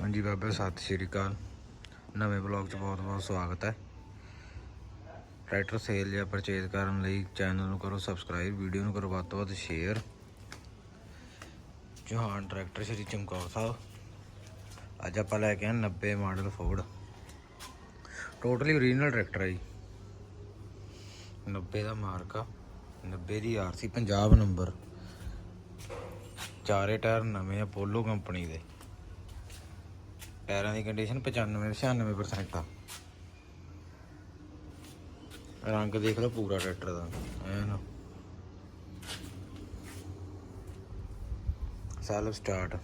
ਹਾਂਜੀ ਬਾਬਾ, ਸਤਿ ਸ਼੍ਰੀ ਅਕਾਲ। ਨਵੇਂ ਬਲੌਗ 'ਚ ਬਹੁਤ ਬਹੁਤ ਸਵਾਗਤ ਹੈ। ਟਰੈਕਟਰ ਸੇਲ ਜਾਂ ਪਰਚੇਜ਼ ਕਰਨ ਲਈ ਚੈਨਲ ਨੂੰ ਕਰੋ ਸਬਸਕ੍ਰਾਈਬ ਵੀਡੀਓ ਨੂੰ ਕਰੋ ਵੱਧ ਤੋਂ ਵੱਧ ਸ਼ੇਅਰ ਚੌਹਾਨ ਟਰੈਕਟਰ ਸ਼੍ਰੀ ਚਮਕੌਰ ਸਾਹਿਬ। ਅੱਜ ਆਪਾਂ ਲੈ ਕੇ ਆਏ 90 model Ford totally original tractor ਹੈ ਜੀ। 90 ਦਾ ਮਾਰਕਾ 90 ਦੀ ਆਰਸੀ ਪੰਜਾਬ ਨੰਬਰ ਚਾਰੇ ਟਾਇਰ ਨਵੇਂ ਆ ਪੋਲੋ ਕੰਪਨੀ ਦੇ। ਟਾਇਰਾਂ ਦੀ ਕੰਡੀਸ਼ਨ 95 96% ਆ। ਰੰਗ ਦੇਖ ਲਓ ਪੂਰਾ ਟਰੈਕਟਰ ਦਾ, ਐਨ। ਸੈਲਫ ਸਟਾਰਟ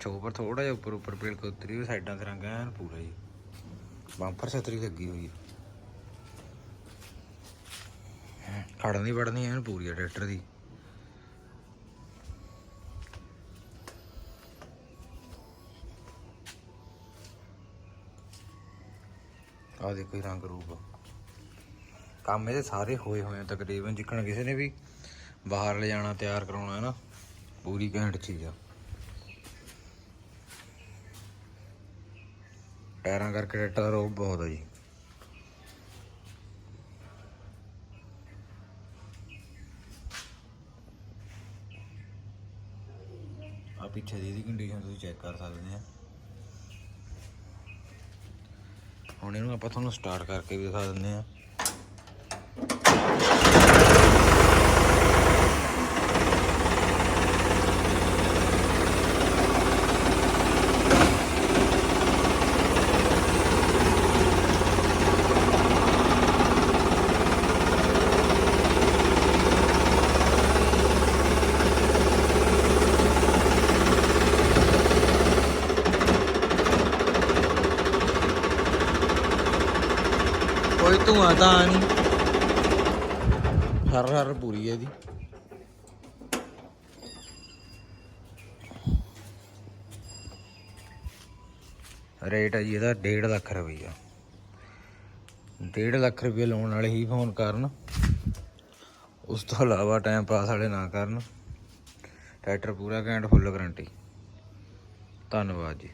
ਚੋਪਰ ਥੋੜਾ ਜਿਹਾ ਉੱਪਰ ਉੱਪਰ ਪੇਲ ਕੋਤਰੀ ਵੀ ਸਾਈਡਾਂ ਤੇ ਰੰਗ ਐਨ ਪੂਰਾ ਜੀ ਬੰਪਰ ਛਤਰੀ ਲੱਗੀ ਹੋਈ ਹੈ ਖੜਨ ਦੀ ਵੜਨੀ ਐਨ ਪੂਰੀ ਆ ਟਰੈਕਟਰ ਦੀ। ਆ ਦੇਖੋ ਇਹ ਰੰਗ ਰੂਪ ਕੰਮ ਇਹਦੇ ਸਾਰੇ ਹੋਏ ਹੋਏ ਆ, ਤਕਰੀਬਨ ਜਿੱਕਣ ਕਿਸੇ ਨੇ ਵੀ ਬਾਹਰ ਲੈ ਜਾਣਾ, ਤਿਆਰ ਕਰਾਉਣਾ ਹੈ ਨਾ ਪੂਰੀ ਘੈਂਟ ਚੀਜ਼ ਆ। ਟਾਇਰਾਂ ਕਰਕੇ ਟਰੈਕਟਰ ਦਾ ਰੋਬ ਬਹੁਤ ਆ ਜੀ। ਆ ਪਿੱਛੇ ਦੀ ਇਹਦੀ ਕੰਡੀਸ਼ਨ ਤੁਸੀਂ ਚੈੱਕ ਕਰ ਸਕਦੇ ਆ। ਹੁਣ ਇਹਨੂੰ ਆਪਾਂ ਤੁਹਾਨੂੰ ਸਟਾਰਟ ਕਰਕੇ ਵੀ ਦਿਖਾ ਦਿੰਦੇ ਆ ਕੋਈ ਧੂਆਂ ਤਾਂ ਨਹੀਂ। ਹਰ ਹਰ ਪੂਰੀ ਹੈ ਇਹਦੀ। ਰੇਟ ਹੈ ਜੀ ਇਹਦਾ 1.5 ਲੱਖ ਰੁਪਈਆ। 1.5 ਲੱਖ ਰੁਪਏ ਲਾਉਣ ਵਾਲੇ ਹੀ ਫੋਨ ਕਰਨ। ਉਸ ਤੋਂ ਇਲਾਵਾ ਟਾਈਮ ਪਾਸ ਵਾਲੇ ਨਾ ਕਰਨ। ਟਰੈਕਟਰ ਪੂਰਾ ਘੈਂਟ ਫੁੱਲ ਗਰੰਟੀ ਧੰਨਵਾਦ ਜੀ।